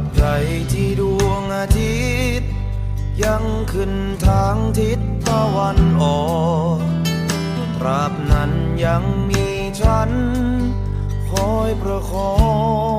บใดที่ดวงอาทิตย์ ยังขึ้นทางทิศตะวันออกตราบนั้นยังมีฉัน คอยประคอง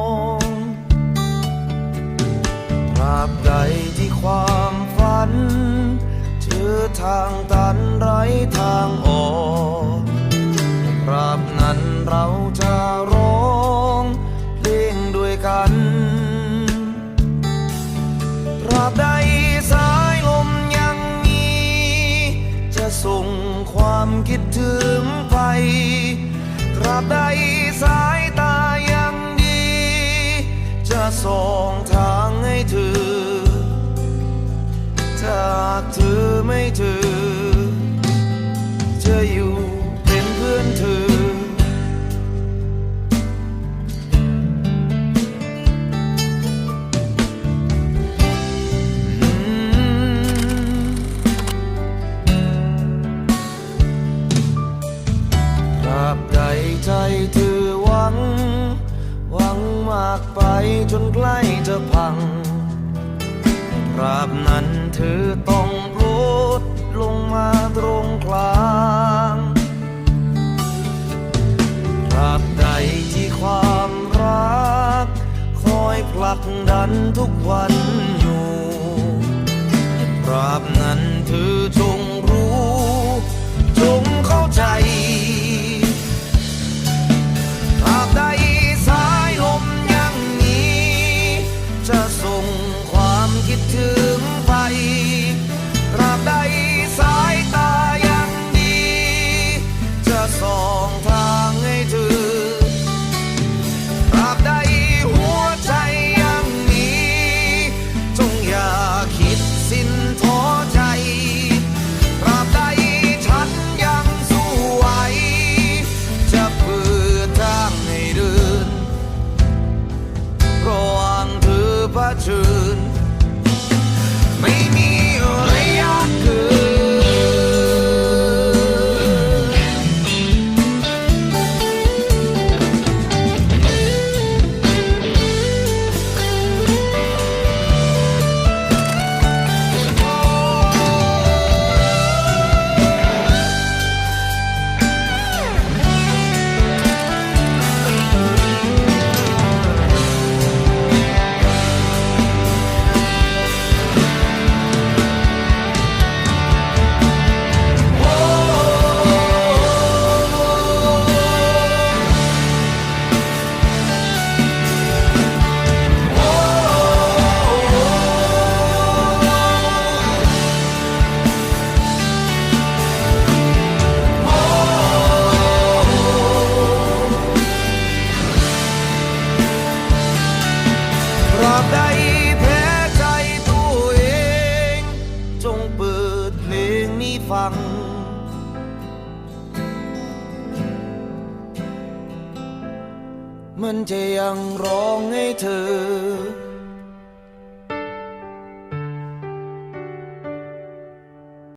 คิดถึงไปตราบใดสายตายังดี จะส่งทางให้เธอ ถ้าเธอไม่เธอ ใจเธอหวัง หวังมากไปจนใกล้จะพังตราบนั้นเธอต้องลดลงมาตรงกลางตราบใดที่ความรัก คอยผลักดันทุกวัน ฟัง มันจะยังร้องให้เธอ